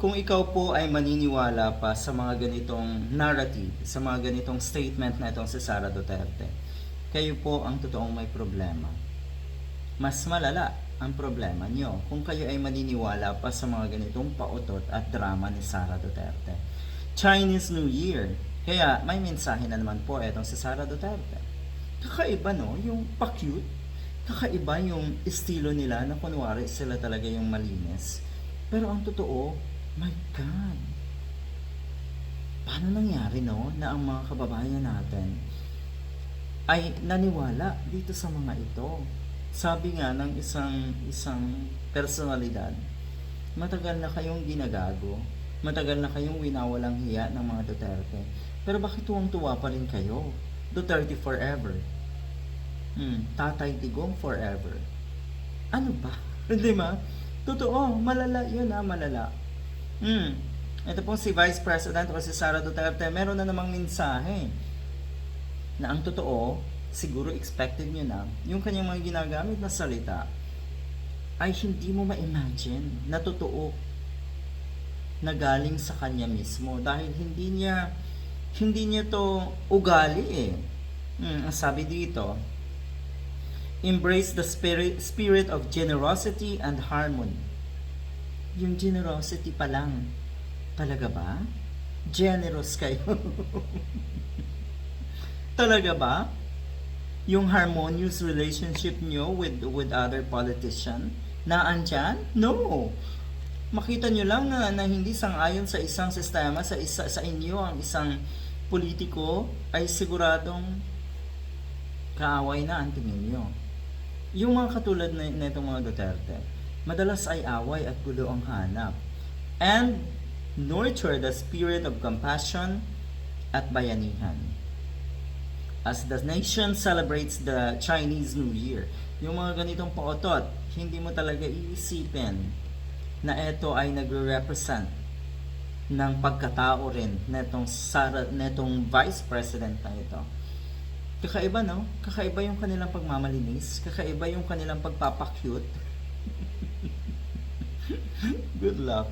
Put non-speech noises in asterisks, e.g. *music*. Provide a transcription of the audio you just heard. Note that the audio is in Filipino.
Kung ikaw po ay maniniwala pa sa mga ganitong narrative, sa mga ganitong statement na itong si Sara Duterte, kayo po ang totoong may problema. Mas malala ang problema nyo kung kayo ay maniniwala pa sa mga ganitong pautot at drama ni Sara Duterte. Chinese New Year. Kaya may mensahe na naman po itong si Sara Duterte. Kakaiba no, yung pa-cute. Kakaiba yung estilo nila na kunwari sila talaga yung malinis. Pero ang totoo, my God. Paano nangyari no na ang mga kababayan natin ay naniwala dito sa mga ito? Sabi nga ng isang isang personalidad, matagal na kayong ginagago, matagal na kayong winawalang hiya ng mga Duterte. Pero bakit tuwang-tuwa pa rin kayo? Duterte forever. Hmm, Tatay Digong forever. Ano ba? *laughs* Di ba? Totoo, malala yun ah, malala. Hmm. Ito pong si Vice President o si Sara Duterte, meron na namang mensahe na ang totoo, siguro expected nyo na, yung kanyang mga ginagamit na salita ay hindi mo ma-imagine na totoo na galing sa kanya mismo dahil hindi niya hindi niya to ugali eh. Hmm, ang sabi dito, embrace the spirit spirit of generosity and harmony. Yung generosity pa lang, talaga ba? Generous kayo. *laughs* talaga ba? Yung harmonious relationship nyo with with other politician na andyan? No. Makita nyo lang na, na hindi sang-ayon sa isang sistema, sa isa sa inyo ang isang politiko ay siguradong kaaway na ang tingin nyo. Yung mga katulad na, na itong mga Duterte, madalas ay away at gulo ang hanap. And nurture the spirit of compassion at bayanihan. As the nation celebrates the Chinese New Year, yung mga ganitong paotot, hindi mo talaga iisipin na ito ay nagre-represent ng pagkatao rin netong Sara, netong Vice President na ito. Kakaiba, no? Kakaiba yung kanilang pagmamalinis. Kakaiba yung kanilang pagpapakyut. Good luck.